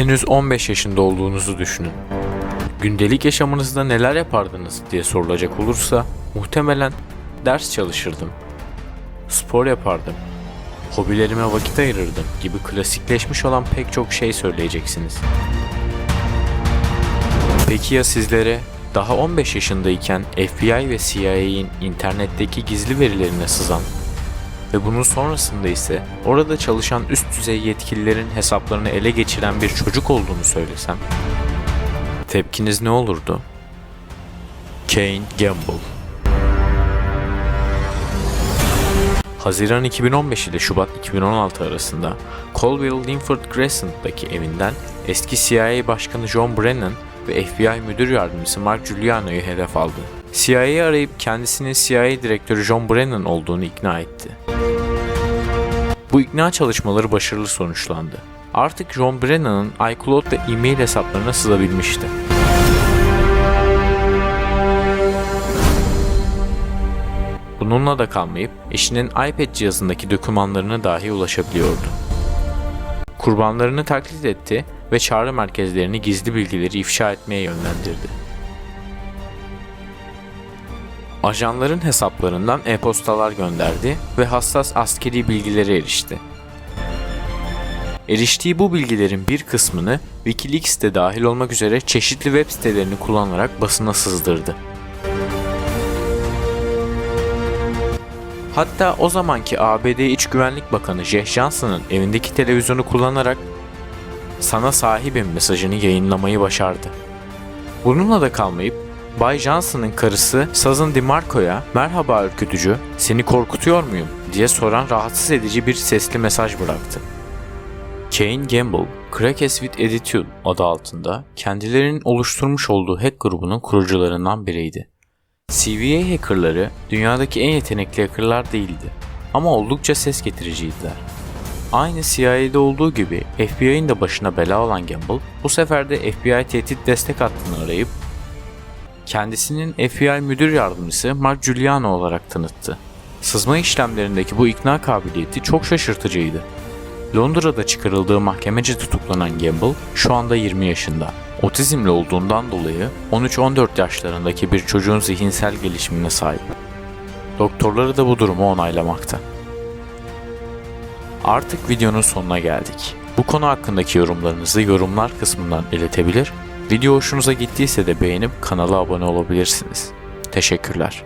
Henüz 15 yaşında olduğunuzu düşünün. Gündelik yaşamınızda neler yapardınız diye sorulacak olursa muhtemelen ders çalışırdım. Spor yapardım. Hobilerime vakit ayırırdım gibi klasikleşmiş olan pek çok şey söyleyeceksiniz. Peki ya sizlere daha 15 yaşındayken FBI ve CIA'in internetteki gizli verilerine sızan ve bunun sonrasında ise orada çalışan üst düzey yetkililerin hesaplarını ele geçiren bir çocuk olduğunu söylesem? Tepkiniz ne olurdu? Kane Gamble Haziran 2015 ile Şubat 2016 arasında Colville Linford Crescent'daki evinden eski CIA Başkanı John Brennan ve FBI Müdür Yardımcısı Mark Giuliano'yu hedef aldı. CIA'yı arayıp kendisinin CIA Direktörü John Brennan olduğunu ikna etti. Bu ikna çalışmaları başarılı sonuçlandı. Artık John Brennan'ın iCloud ve e-mail hesaplarına sızabilmişti. Bununla da kalmayıp eşinin iPad cihazındaki dokümanlarına dahi ulaşabiliyordu. Kurbanlarını taklit etti ve çağrı merkezlerini gizli bilgileri ifşa etmeye yönlendirdi. Ajanların hesaplarından e-postalar gönderdi ve hassas askeri bilgilere erişti. Eriştiği bu bilgilerin bir kısmını Wikileaks de dahil olmak üzere çeşitli web sitelerini kullanarak basına sızdırdı. Hatta o zamanki ABD İç Güvenlik Bakanı Jeff Johnson'ın evindeki televizyonu kullanarak sana sahibim mesajını yayınlamayı başardı. Bununla da kalmayıp Bay Johnson'ın karısı Sazın DiMarco'ya merhaba ürkütücü seni korkutuyor muyum diye soran rahatsız edici bir sesli mesaj bıraktı. Kane Gamble, Crack As With Attitude adı altında kendilerinin oluşturmuş olduğu hack grubunun kurucularından biriydi. CVA hackerları dünyadaki en yetenekli hackerlar değildi ama oldukça ses getiriciydiler. Aynı CIA'de olduğu gibi FBI'nin de başına bela olan Gamble bu sefer de FBI tehdit destek hattını arayıp kendisinin FBI müdür yardımcısı Mark Giuliano olarak tanıttı. Sızma işlemlerindeki bu ikna kabiliyeti çok şaşırtıcıydı. Londra'da çıkarıldığı mahkemece tutuklanan Gamble şu anda 20 yaşında. Otizmli olduğundan dolayı 13-14 yaşlarındaki bir çocuğun zihinsel gelişimine sahip. Doktorları da bu durumu onaylamakta. Artık videonun sonuna geldik. Bu konu hakkındaki yorumlarınızı yorumlar kısmından iletebilir, video hoşunuza gittiyse de beğenip kanala abone olabilirsiniz. Teşekkürler.